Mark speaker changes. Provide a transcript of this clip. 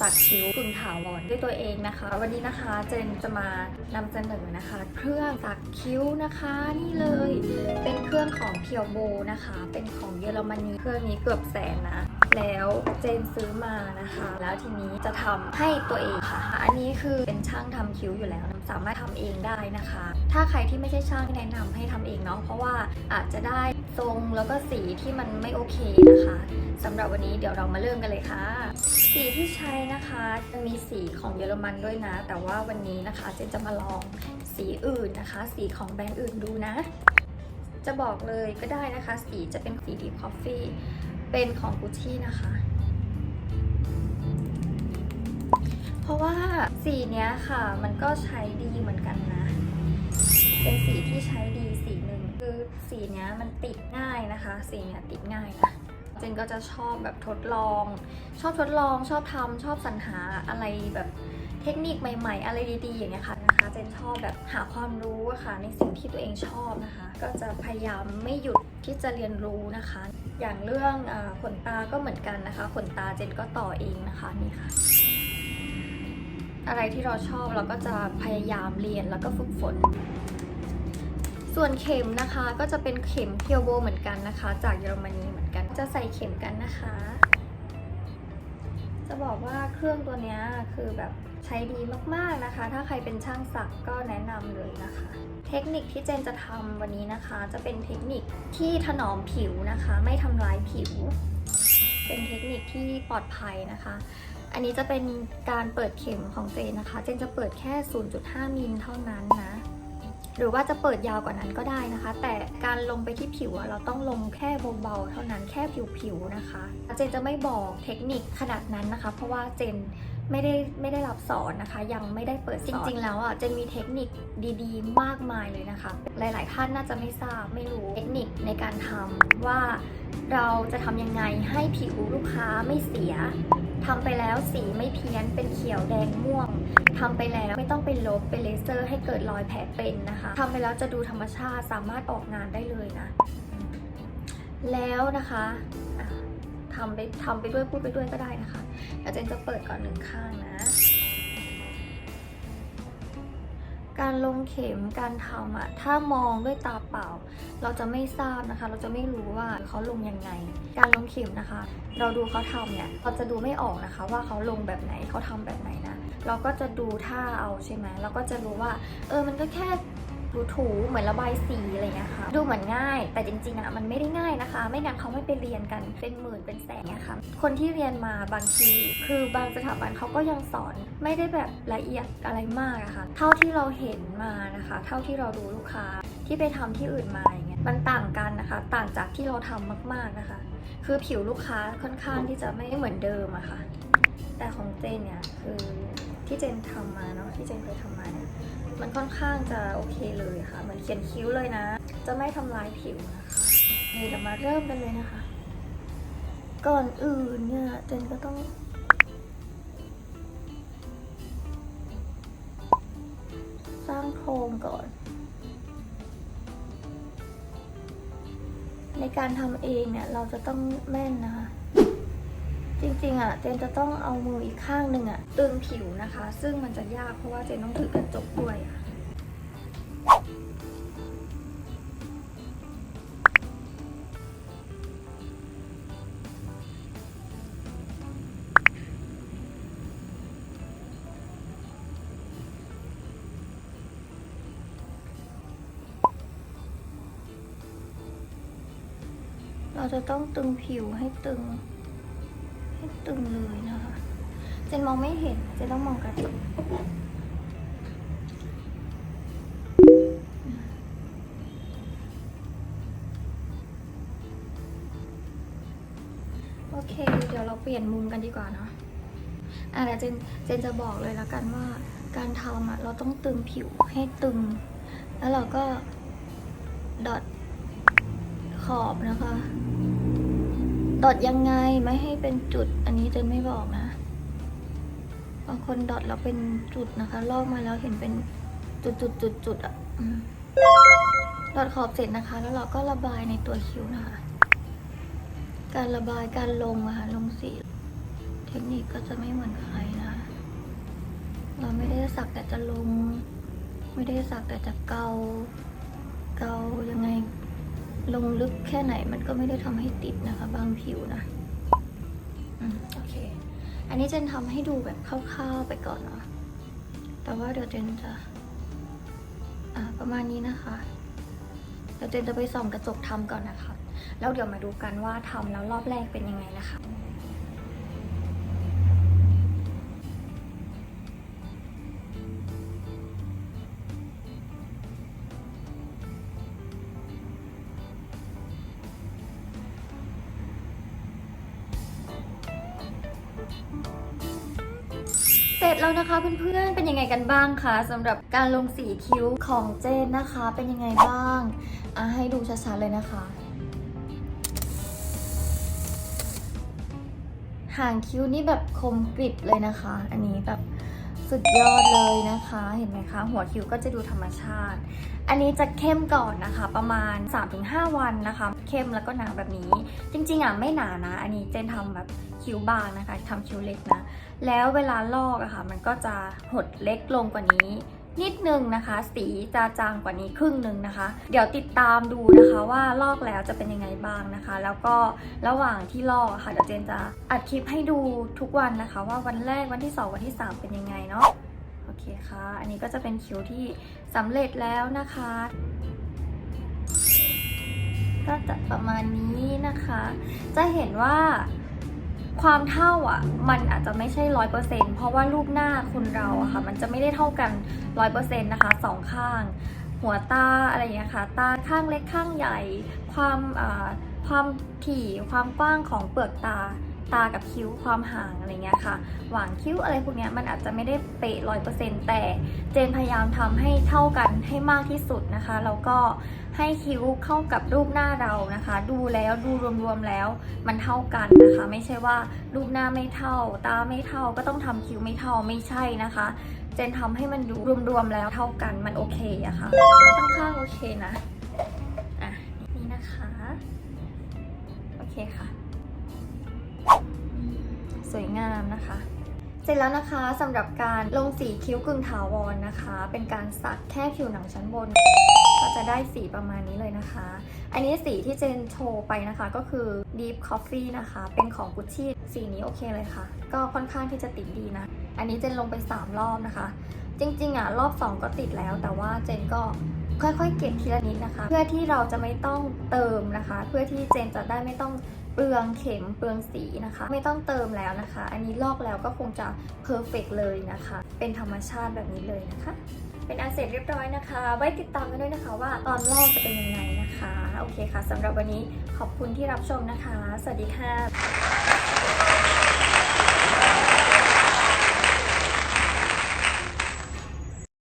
Speaker 1: สักคิ้วกึ่งถาวรด้วยตัวเองนะคะ วันนี้นะคะเจนจะมานำเสนอนะคะ เครื่องสักคิ้วนะคะนี่เลย เป็นเครื่องของเพียวโบนะคะ เป็นของเยอรมนีเครื่องนี้เกือบแสนนะแล้วเจนซื้อมานะคะ แล้วทีนี้จะทำให้ตัวเองค่ะ อันนี้คือเป็นช่างทำคิ้วอยู่แล้ว สามารถทำเองได้นะคะ ถ้าใครที่ไม่ใช่ช่างแนะนำให้ทำเองเนาะเพราะว่าอาจจะได้ ทรงแล้วก็สีที่มันไม่โอเคนะคะสำหรับวันนี้เดี๋ยวเรามาเริ่มกันเลยค่ะ สีที่ใช้นะคะจะมีสีของเยอรมันด้วยนะ แต่ว่าวันนี้นะคะเจนจะมาลองสีอื่นนะคะ สีของแบรนด์อื่นดูนะ จะบอกเลยก็ได้นะคะ สีจะเป็นสีดีคอฟฟี่เป็นของกุชชี่นะคะเพราะว่าสีเนี้ยค่ะมันก็ใช้ดีเหมือนกันนะ เป็นสีที่ใช้ดีสีหนึ่งคือสีเนี้ยมันติดง่ายนะคะ สีเนี้ยติดง่ายนะเจนก็จะชอบแบบทดลอง ชอบทดลองชอบทำชอบสรรหาอะไรแบบเทคนิคใหม่ ๆ อะไรดีๆอย่างเงี้ยค่ะนะคะ เจนชอบแบบหาความรู้อะค่ะ ในสิ่งที่ตัวเองชอบนะคะ ก็จะพยายามไม่หยุดที่จะเรียนรู้นะคะ อย่างเรื่องอขนตาก็เหมือนกันนะคะ ขนตาเจนก็ต่อเองนะคะนี่ค่ะ อะไรที่เราชอบเราก็จะพยายามเรียนแล้วก็ฝึกฝน ส่วนเข็มนะคะก็จะเป็นเข็มเพียวโบเหมือนกันนะคะ จากเยอรมนีเหมือนกัน จะใส่เข็มกันนะคะ จะบอกว่าเครื่องตัวนี้คือแบบใช้ดีมากๆนะคะ ถ้าใครเป็นช่างสักก็แนะนำเลยนะคะ เทคนิคที่เจนจะทำวันนี้นะคะ จะเป็นเทคนิคที่ถนอมผิวนะคะ ไม่ทำร้ายผิว เป็นเทคนิคที่ปลอดภัยนะคะ อันนี้จะเป็นการเปิดเข็มของเจนนะคะ เจนจะเปิดแค่ 0.5มิลเท่านั้นนะ หรือว่าจะเปิดยาวกว่านั้นก็ได้นะคะ แต่การลงไปที่ผิวเราต้องลงแค่เบาๆเท่านั้นแค่ผิวๆนะคะ เจนจะไม่บอกเทคนิคขนาดนั้นนะคะ เพราะว่าเจน ไม่ได้ไม่ได้รับสอนนะคะ ยังไม่ได้เปิดสอนจริง ๆ แล้วอะจนมีเทคนิคดีๆ มากมายเลยนะคะ หลายๆท่านน่าจะไม่ทราบไม่รู้เทคนิคในการทำว่าเราจะทำยังไงให้ผิวลูกค้าไม่เสียทำไปแล้วสีไม่เพี้ยนเป็นเขียวแดงม่วงทำไปแล้วไม่ต้องไปลบไปเลเซอร์ ให้เกิดรอยแผลเป็นนะคะทำไปแล้วจะดูธรรมชาติสามารถออกงานได้เลยนะ แล้วนะคะทำไปทำไปด้วยพูดไปด้วยก็ได้นะคะ เดี๋ยวเจนจะเปิดก่อนหนึ่งข้างนะ การลงเข็มการทำอะถ้ามองด้วยตาเปล่า เราจะไม่ทราบนะคะ เราจะไม่รู้ว่าเขาลงยังไง การลงเข็มนะคะ เราดูเขาทำเนี่ยเราจะดูไม่ออกนะคะ ว่าเขาลงแบบไหนเขาทำแบบไหนนะ เราก็จะดูท่าเอาใช่ไหมเราก็จะรู้ว่า เออมันก็แค่ ถูๆเหมือนระบายสีอะไรอย่างเงี้ยค่ะ ดูเหมือนง่าย แต่จริงๆอะมันไม่ได้ง่ายนะคะ ไม่งั้นเขาไม่ไปเรียนกันเป็นหมื่นเป็นแสนเนี่ยค่ะ คนที่เรียนมาบางที คือบางสถาบันเขาก็ยังสอนไม่ได้แบบละเอียดอะไรมากอะค่ะ เท่าที่เราเห็นมานะคะ เท่าที่เราดูลูกค้าที่ไปทำที่อื่นมาอย่างเงี้ยมันต่างกันนะคะ ต่างจากที่เราทำมาก ๆนะคะ คือผิวลูกค้าค่อนข้างที่จะไม่เหมือนเดิมอะค่ะ แต่ของเจนเนี่ยคือที่เจนทำมาเนาะที่เจนเคยทำมาเนี่ย มันค่อนข้างจะโอเคเลยค่ะเหมือนเขียนคิ้วเลยนะ จะไม่ทำลายผิวนะคะเดี๋ยวมาเริ่มกันเลยนะคะ ก่อนอื่นเนี่ยเจนก็ต้องสร้างโครงก่อน ในการทำเองเนี่ยเราจะต้องแม่นนะคะ จริงๆอะเจนจะต้องเอามืออีกข้างหนึ่งอะตึงผิวนะคะ ซึ่งมันจะยากเพราะว่าเจนต้องถือกระจกด้วยอะเราจะต้องตึงผิวให้ตึง ตึงเลยนะคะ เจนมองไม่เห็น เจนต้องมองกระจกโอเค เดี๋ยวเราเปลี่ยนมุมกันดีกว่าเนาะอะเดี๋ยวเจน เจนจะบอกเลยแล้วกันว่าการทำอะเราต้องตึงผิวให้ตึง แล้วเราก็ดอทขอบนะคะ ดอทยังไงไม่ให้เป็นจุด อันนี้เจนไม่บอกนะบางคนดอทแล้วเป็นจุดนะคะ ลอกมาแล้วเห็นเป็นจุดจุดจุดจุดอะดอทขอบเสร็จนะคะ แล้วเราก็ระบายในตัวคิ้วนะคะ การระบายการลงอะค่ะลงสี เทคนิคก็จะไม่เหมือนใครนะ เราไม่ได้สักแต่จะลง ไม่ได้สักแต่จะเกา เกายังไง ลงลึกแค่ไหนมันก็ไม่ได้ทำให้ติดนะคะ บางผิวนะอืมโอเค อันนี้เจนทำให้ดูแบบคร่าวๆไปก่อนเนาะแต่ว่าเดี๋ยวเจนจะอ่าประมาณนี้นะคะเดี๋ยวเจนจะไปส่องกระจกทำก่อนนะคะ แล้วเดี๋ยวมาดูกันว่าทำแล้วรอบแรกเป็นยังไงนะคะ จแล้วนะคะเพื่อนๆ เป็นยังไงกันบ้างคะสำหรับการลงสีคิ้วของเจนนะคะ เป็นยังไงบ้างอะให้ดูชัดๆเลยนะคะ หางคิ้วนี่แบบคมกริบเลยนะคะ อันนี้แบบสุดยอดเลยนะคะ เห็นไหมคะ หัวคิ้วก็จะดูธรรมชาติ อันนี้จะเข้มก่อนนะคะ ประมาณ 3-5 วันนะคะ เข้มแล้วก็หนาแบบนี้ จริงๆอะไม่หนานะ อันนี้เจนทำแบบคิ้วบางนะคะทำคิ้วเล็กนะ แล้วเวลาลอกอะค่ะมันก็จะหดเล็กลงกว่านี้ นิดนึงนะคะ สีจะจางกว่านี้ครึ่งนึงนะคะ เดี๋ยวติดตามดูนะคะว่าลอกแล้วจะเป็นยังไงบ้างนะคะ แล้วก็ระหว่างที่ลอกอะค่ะเดี๋ยวเจนจะอัดคลิปให้ดูทุกวันนะคะ ว่าวันแรกวันที่สองวันที่สามเป็นยังไงเนาะโอเคค่ะ อันนี้ก็จะเป็นคิ้วที่สำเร็จแล้วนะคะ ก็จะประมาณนี้นะคะ จะเห็นว่า ความเท่าอะมันอาจจะไม่ใช่ร้อยเปอร์เซ็นเพราะว่ารูปหน้าคนเราอะค่ะ มันจะไม่ได้เท่ากันร้อยเปอร์เซ็นต์นะคะสองข้าง หัวตาอะไรอย่างเงี้ยค่ะ ตาข้างเล็กข้างใหญ่ ความความถี่ความกว้างของเปลือกตา ตากับคิ้วความห่างอะไรเงี้ยค่ะ หว่างคิ้วอะไรพวกเนี้ยมันอาจจะไม่ได้เป๊ะร้อยเปอร์เซ็นต์แต่เจนพยายามทำให้เท่ากันให้มากที่สุดนะคะ แล้วก็ให้คิ้วเข้ากับรูปหน้าเรานะคะ ดูแล้วดูรวมๆแล้วมันเท่ากันนะคะ ไม่ใช่ว่ารูปหน้าไม่เท่า ตาไม่เท่าก็ต้องทำคิ้วไม่เท่าไม่ใช่นะคะ เจนทำให้มันดูรวมๆแล้วเท่ากันมันโอเคอะค่ะค่อนข้างโอเคนะอะนี่นะคะโอเคค่ะ วยงามนะคะ เสร็จแล้วนะคะสำหรับการลงสีคิ้วกึ่งถาวรนะคะ เป็นการสักแค่ผิวหนังชั้นบน ก็จะได้สีประมาณนี้เลยนะคะ อันนี้สีที่เจนโชว์ไปนะคะก็คือ Deep Coffee นะคะ เป็นของ Gucci สีนี้โอเคเลยค่ะ ก็ค่อนข้างที่จะติดดีนะ อันนี้เจนลงไป 3 รอบนะคะ จริงๆอะรอบ 2 ก็ติดแล้ว แต่ว่าเจนก็ค่อยๆ เก็บทีละนิดนะคะ เพื่อที่เราจะไม่ต้องเติมนะคะ เพื่อที่เจนจะได้ไม่ต้อง เปลืองเข็มเปลืองสีนะคะ ไม่ต้องเติมแล้วนะคะ อันนี้ลอกแล้วก็คงจะเพอร์เฟกเลยนะคะ เป็นธรรมชาติแบบนี้เลยนะคะ เป็นอันเสร็จเรียบร้อยนะคะ ไว้ติดตามกันด้วยนะคะว่าตอนลอกจะเป็นยังไงนะคะ โอเคค่ะสำหรับวันนี้ขอบคุณที่รับชมนะคะ สวัสดีค่ะ